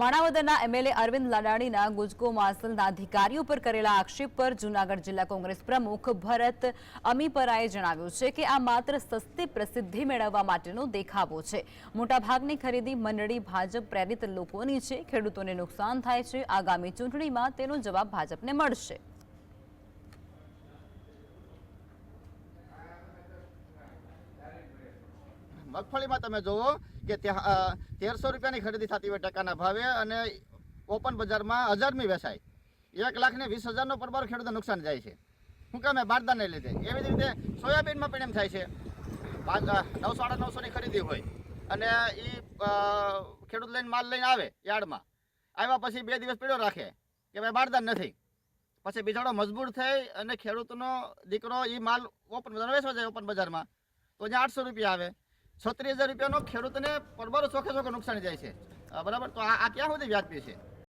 માણાવદરના MLA Arvind લાડાણીના ગુજકો માસલના અધિકારીઓ પર કરેલા આક્ષેપ પર જૂનાગઢ જિલ્લા કોંગ્રેસ પ્રમુખ ભરત અમીપરાએ જણાવ્યું છે કે આ માત્ર સસ્તી પ્રસિદ્ધિ મેળવવા માટેનો દેખાવો છે. મોટાભાગની ખરીદી મંડળી ભાજપ પ્રેરિત લોકોની છે. ખેડૂતોને નુકસાન થાય છે. આગામી ચૂંટણીમાં તેનો જવાબ ભાજપને મળશે. મગફળીમાં તમે જુઓ કે તેરસો રૂપિયાની ખરીદી થતી હોય ટકાના ભાવે અને ઓપન બજારમાં હજારમી વેચાય. એક લાખ ને વીસ હજારનો પરબાર ખેડૂતો નુકસાન જાય છે. શું કામે બારદાને લીધે. એવી જ રીતે સોયાબીનમાં પણ એમ થાય છે. નવસો સાડા નવસોની ખરીદી હોય અને એ ખેડૂત લઈને માલ લઈને આવે યાર્ડમાં. આવ્યા પછી બે દિવસ પીડો રાખે કે ભાઈ બારદાન નથી. પછી બિચારો મજબૂર થઈ અને ખેડૂતનો દીકરો એ માલ ઓપન બજાર વેચવા જાય ઓપન બજારમાં. તો ત્યાં આઠસો રૂપિયા આવે. છત્રીસ હજાર રૂપિયાનો ખેડૂતને પરબારો ચોખે ચોખે નુકસાન જાય છે. બરાબર? તો આ ક્યાં સુધી વ્યાજબી છે?